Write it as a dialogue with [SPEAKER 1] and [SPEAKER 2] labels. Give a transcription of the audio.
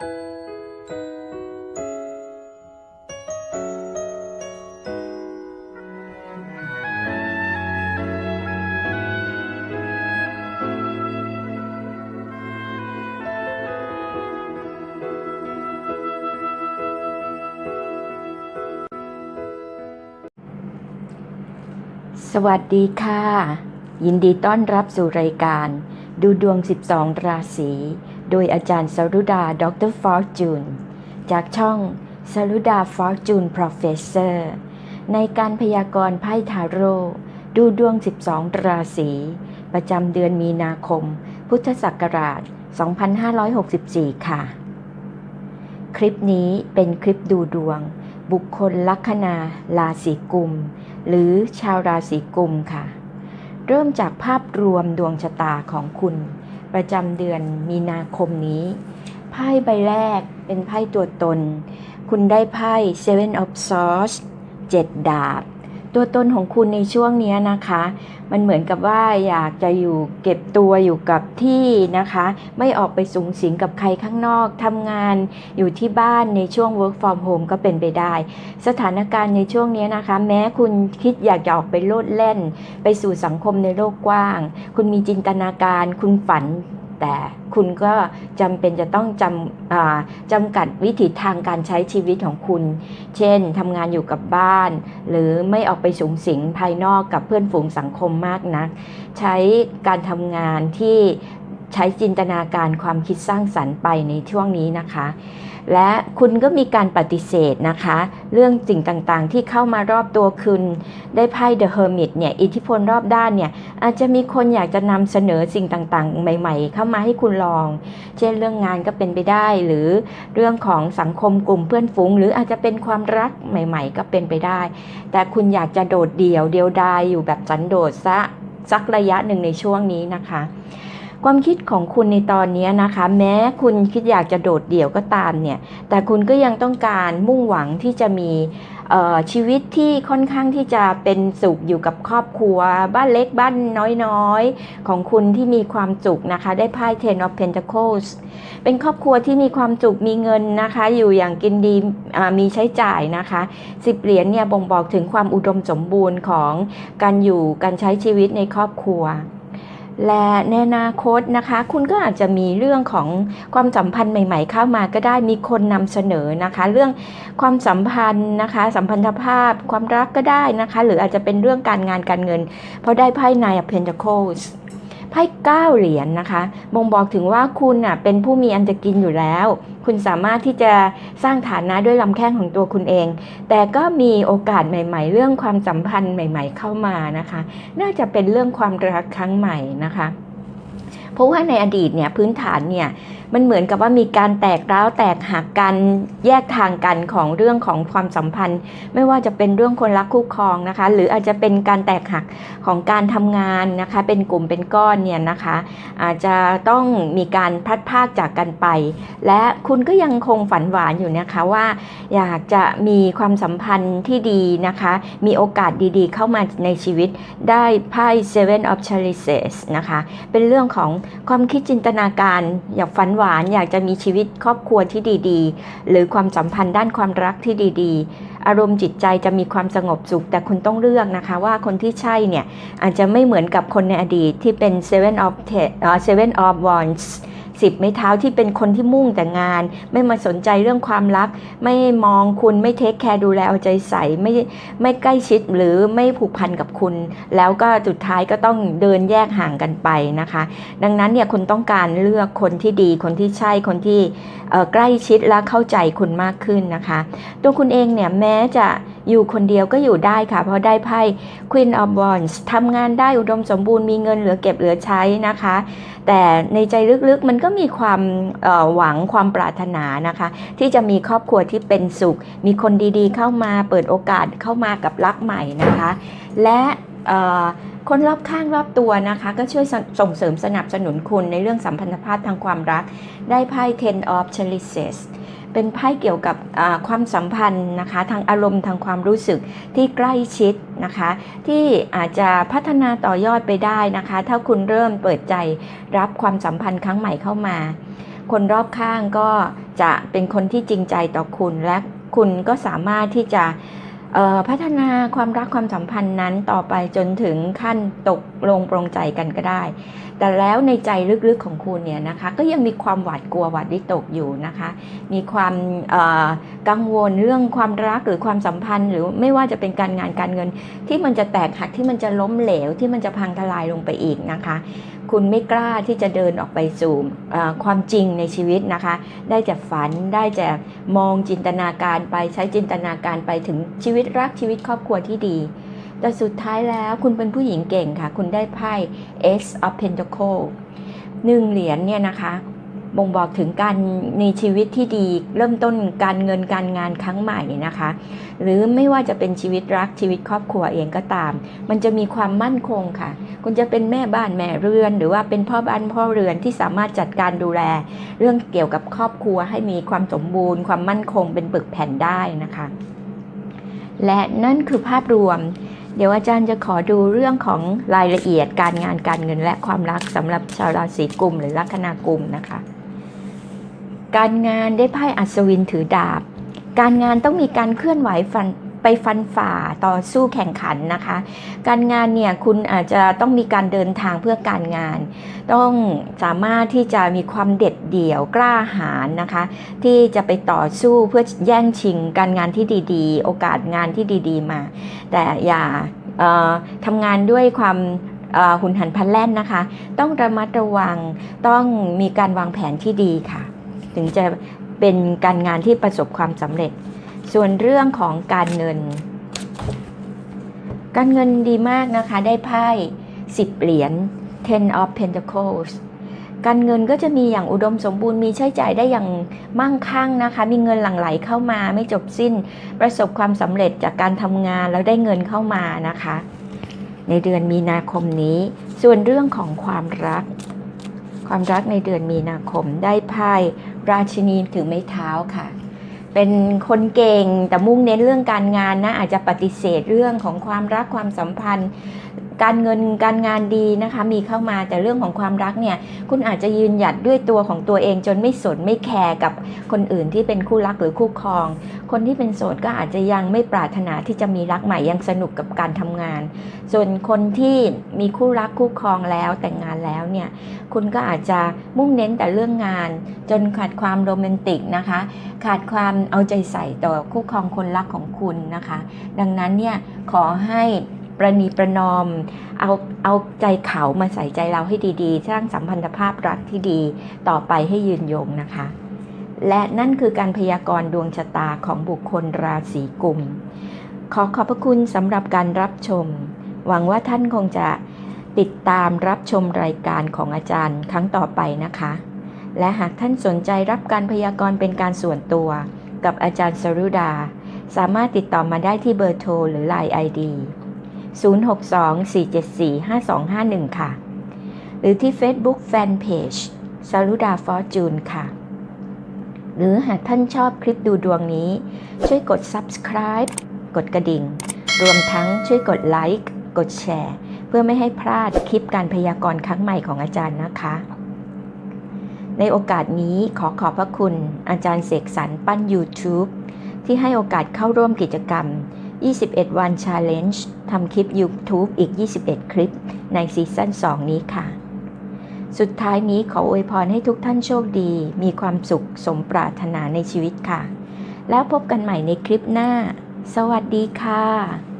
[SPEAKER 1] สวัสดีค่ะ ยินดีต้อนรับสู่รายการ ดูดวง 12 ราศี โดยอาจารย์สรุดาดรฟอร์จูนจากช่องสรุดาฟอร์จูน Professor ในการพยากรณ์ไพ่ทาโร่ดูดวง 12 ราศี ประจำเดือนมีนาคม พุทธศักราช 2564 ค่ะ คลิปนี้เป็นคลิปดูดวง บุคคลลัคนาราศีกุม หรือชาวราศีกุมค่ะ เริ่มจากภาพรวมดวงชะตาของคุณ ประจำเดือนมีนาคมนี้ ไพ่ใบแรกเป็นไพ่ตัวตน คุณได้ไพ่ Seven of Swords 7 ดาบ ตัวตนของคุณในช่วงนี้นะคะ มันเหมือนกับว่าอยากจะอยู่เก็บตัวอยู่กับที่นะคะ ไม่ออกไปสูงสิงกับใครข้างนอกทำงานอยู่ที่บ้านในช่วง work from home ก็เป็นไปได้ สถานการณ์ในช่วงนี้นะคะ แม้คุณคิดอยากจะออกไปโลดเล่น ไปสู่สังคมในโลกกว้าง คุณมีจินตนาการ คุณฝัน แต่คุณก็จำเป็นจะต้องจำจำกัดวิถีทางการใช้ชีวิตของคุณ เช่นทำงานอยู่กับบ้าน หรือไม่ออกไปสูงสิงภายนอกกับเพื่อนฝูงสังคมมากนัก ใช้การทำงานที่ใช้จินตนาการความคิดสร้างสรรค์ไปในช่วงนี้นะคะ และคุณก็มีการปฏิเสธนะคะ เรื่องสิ่งต่างๆ ที่เข้ามารอบตัวคุณได้ไพ่ The Hermit เนี่ยอิทธิพลรอบด้านเนี่ยอาจจะมีคนอยากจะนำเสนอสิ่งต่างๆ ใหม่ ๆ เข้ามาให้คุณลอง เช่นเรื่องงานก็เป็นไปได้ หรือเรื่องของสังคมกลุ่มเพื่อนฝูง หรืออาจจะเป็นความรักใหม่ ๆ ก็เป็นไปได้ แต่คุณอยากจะโดดเดี่ยวเดียวดายอยู่แบบสันโดษซะสักระยะหนึ่งในช่วงนี้นะคะ ความคิดของคุณในตอนนี้นะคะ แม้คุณคิดอยากจะโดดเดี่ยวก็ตามเนี่ย แต่คุณก็ยังต้องการมุ่งหวังที่จะมีชีวิตที่ค่อนข้างที่จะเป็นสุขอยู่กับครอบครัว บ้านเล็กบ้านน้อยๆ ของคุณที่มีความสุขนะคะ ได้ไพ่ Ten of Pentacles เป็นครอบครัวที่มีความสุขมีเงินนะคะ อยู่อย่างกินดีมีใช้จ่ายนะคะสิบเหรียญเนี่ยบ่งบอกถึงความอุดมสมบูรณ์ของการอยู่การใช้ชีวิตในครอบครัว และในอนาคตนะคะ คุณก็อาจจะมีเรื่องของความสัมพันธ์ใหม่ ๆ เข้ามาก็ได้มีคนนำเสนอนะคะ เรื่องความสัมพันธ์นะคะ สัมพันธภาพความรักก็ได้นะคะ หรืออาจจะเป็นเรื่องการงานการเงิน เพราะได้ไพ่นาย Pentacles ไพ่เก้าเหรียญนะคะบ่งบอกถึงว่าคุณน่ะเป็นผู้มีอันจะกินอยู่แล้ว คุณสามารถที่จะสร้างฐานะด้วยลำแข้งของตัวคุณเอง แต่ก็มีโอกาสใหม่ ๆ เรื่องความสัมพันธ์ใหม่ ๆ เข้ามานะคะ น่าจะเป็นเรื่องความรักครั้งใหม่นะคะ เพราะว่าในอดีตเนี่ยพื้นฐานเนี่ย มันเหมือนกับว่ามีการแตกร้าวแตกหักกันแยกทางกันของเรื่องของความสัมพันธ์ ไม่ว่าจะเป็นเรื่องคนรักคู่ครองนะคะ หรืออาจจะเป็นการแตกหักของการทำงานนะคะ เป็นกลุ่มเป็นก้อนเนี่ยนะคะ อาจจะต้องมีการพลัดพรากจากกันไป และคุณก็ยังคงฝันหวานอยู่นะคะว่า อยากจะมีความสัมพันธ์ที่ดีนะคะ มีโอกาสดีๆ เข้ามาในชีวิตได้ไพ่ Seven of Chalices นะคะ เป็นเรื่องของความคิดจินตนาการอยากฝันหวานอยากจะมีชีวิตครอบครัวที่ดีๆ หรือความสัมพันธ์ด้านความรักที่ดีๆ อารมณ์จิตใจจะมีความสงบสุข แต่คุณต้องเลือกนะคะว่าคนที่ใช่เนี่ยอาจจะไม่เหมือนกับคนในอดีตที่เป็น Seven of Te- เอ่อ Seven of Wands สิบไม้เท้าที่เป็นคนที่มุ่งแต่งาน ไม่มาสนใจเรื่องความรัก ไม่มองคุณไม่เทคแคร์ดูแลเอาใจใส่ไม่ไม่ใกล้ชิดหรือไม่ผูกพันกับคุณ แล้วก็สุดท้ายก็ต้องเดินแยกห่างกันไปนะคะ ดังนั้นเนี่ยคุณต้องการเลือกคนที่ดีคนที่ใช่คนที่ใกล้ชิดและเข้าใจคุณมากขึ้นนะคะ ตัวคุณเองเนี่ยแม้จะ อยู่คนเดียวก็อยู่ได้ค่ะ เพราะได้ไพ่ Queen of Wands ทำงานได้อุดมสมบูรณ์มีเงินเหลือเก็บเหลือใช้นะคะ แต่ในใจลึกๆมันก็มีความหวังความปรารถนานะคะ ที่จะมีครอบครัวที่เป็นสุข มีคนดีๆเข้ามาเปิดโอกาสเข้ามากับรักใหม่นะคะ และคนรอบข้างรอบตัวนะคะ ก็ช่วยสส่งเสริมสนับสนุนคุณในเรื่องสัมพันธภาพทางความรัก ได้ไพ่ Ten of Chalices เป็นไพ่เกี่ยวกับความสัมพันธ์นะคะทางอารมณ์ทางความรู้สึกที่ใกล้ชิดนะคะ ที่อาจจะพัฒนาต่อยอดไปได้นะคะ ถ้าคุณเริ่มเปิดใจรับความสัมพันธ์ครั้งใหม่เข้ามา คนรอบข้างก็จะเป็นคนที่จริงใจต่อคุณและคุณก็สามารถที่จะ พัฒนาความรักความสัมพันธ์นั้นต่อไปจนถึงขั้นตกลงปรงใจกันก็ได้ แต่แล้วในใจลึกๆของคุณเนี่ยนะคะก็ยังมีความหวาดกลัวหวาดวิตกอยู่นะคะ มีความกังวลเรื่องความรักหรือความสัมพันธ์ หรือไม่ว่าจะเป็นการงานการเงิน ที่มันจะแตกหักที่มันจะล้มเหลวที่มันจะพังทลายลงไปอีกนะคะ คุณไม่กล้าที่จะเดินออกไปสู่ความจริงในชีวิตนะคะ ได้แต่ฝันได้แต่มองจินตนาการไปใช้จินตนาการไปถึงชีวิตวิตรักชีวิตครอบครัวที่ดี แต่สุดท้ายแล้วคุณเป็นผู้หญิงเก่งค่ะ คุณได้ไพ่ Ace of pentacles หนึ่งเหรียญเนี่ยนะคะ บ่งบอกถึงการมีชีวิตที่ดี เริ่มต้นการเงินการงานครั้งใหม่นะคะ หรือไม่ว่าจะเป็นชีวิตรักชีวิตครอบครัวเองก็ตาม มันจะมีความมั่นคงค่ะ คุณจะเป็นแม่บ้านแม่เรือน หรือว่าเป็นพ่อบ้านพ่อเรือนที่สามารถจัดการดูแล เรื่องเกี่ยวกับครอบครัวให้มีความสมบูรณ์ ความมั่นคงเป็นปึกแผ่นได้นะคะ และนั่นคือภาพรวม เดี๋ยวอาจารย์จะขอดูเรื่องของรายละเอียดการงานการเงินและความรักสำหรับชาวราศีกุมหรือลัคนากุมนะคะ การงานได้ไพ่อัศวินถือดาบ การงานต้องมีการเคลื่อนไหวฟัน ไปฟันฝ่าต่อสู้แข่งขันนะคะ การงานเนี่ยคุณอาจจะต้องมีการเดินทางเพื่อการงาน ต้องสามารถที่จะมีความเด็ดเดี่ยวกล้าหาญนะคะ ที่จะไปต่อสู้เพื่อแย่งชิงการงานที่ดีๆ โอกาสงานที่ดีๆมา แต่อย่าทำงานด้วยความหุนหันพลันแล่นนะคะ ต้องระมัดระวังต้องมีการวางแผนที่ดีค่ะ ถึงจะเป็นการงานที่ประสบความสำเร็จ ส่วนเรื่องของการเงิน การเงินดีมากนะคะ ได้ไพ่10เหรียญ Ten of Pentacles การเงินก็จะมีอย่างอุดมสมบูรณ์มีใช้จ่ายได้อย่างมั่งคั่งนะคะ มีเงินหลั่งไหลเข้ามาไม่จบสิ้น ประสบความสำเร็จจากการทำงานแล้วได้เงินเข้ามานะคะ ในเดือนมีนาคมนี้ ส่วนเรื่องของความรัก ความรักในเดือนมีนาคมได้ไพ่ราชินีถือไม้เท้าค่ะ เป็นคนเก่งแต่มุ่งเน้นเรื่องการงานนะอาจจะปฏิเสธเรื่องของความรักความสัมพันธ์ การเงินการงานดีนะคะ มีเข้ามาแต่เรื่องของความรักเนี่ยคุณอาจจะยืนหยัดด้วยตัวของตัวเองจนไม่สนไม่แคร์กับคนอื่นที่เป็นคู่รักหรือคู่ครอง คนที่เป็นโสดก็อาจจะยังไม่ปรารถนาที่จะมีรักใหม่ยังสนุกกับการทำงาน ส่วนคนที่มีคู่รักคู่ครองแล้วแต่งงานแล้วเนี่ยคุณก็อาจจะมุ่งเน้นแต่เรื่องงาน จนขาดความโรแมนติกนะคะ ขาดความเอาใจใส่ต่อคู่ครองคนรักของคุณนะคะ ดังนั้นเนี่ยขอให้ ประนีประนอม เอาเอาใจเขามาใส่ใจเราให้ดีๆ สร้างสัมพันธภาพรักที่ดีต่อไปให้ยืนยงนะคะ และนั่นคือการพยากรณ์ดวงชะตาของบุคคลราศีกุม ขอขอบพระคุณสำหรับการรับชม หวังว่าท่านคงจะติดตามรับชมรายการของอาจารย์ครั้งต่อไปนะคะ และหากท่านสนใจรับการพยากรณ์เป็นการส่วนตัวกับอาจารย์สรุดา สามารถติดต่อมาได้ที่เบอร์โทรหรือ Line ID 0624745251 ค่ะ หรือที่ Facebook Fanpage สรุดาฟอร์จูนค่ะ หรือหากท่านชอบคลิปดูดวงนี้ ช่วยกด subscribe กดกระดิ่ง รวมทั้งช่วยกดไลค์กดแชร์เพื่อไม่ให้พลาดคลิปการพยากรณ์ครั้งใหม่ของอาจารย์นะคะ ในโอกาสนี้ขอขอบพระคุณอาจารย์เสกสรรปั้น YouTube ที่ให้โอกาสเข้าร่วมกิจกรรม 21 วัน Challenge ทำคลิป YouTube อีก 21 คลิปในซีซั่น 2 นี้ค่ะ สุดท้ายนี้ขออวยพรให้ทุกท่านโชคดี มีความสุขสมปรารถนาในชีวิตค่ะ แล้วพบกันใหม่ในคลิปหน้า สวัสดีค่ะ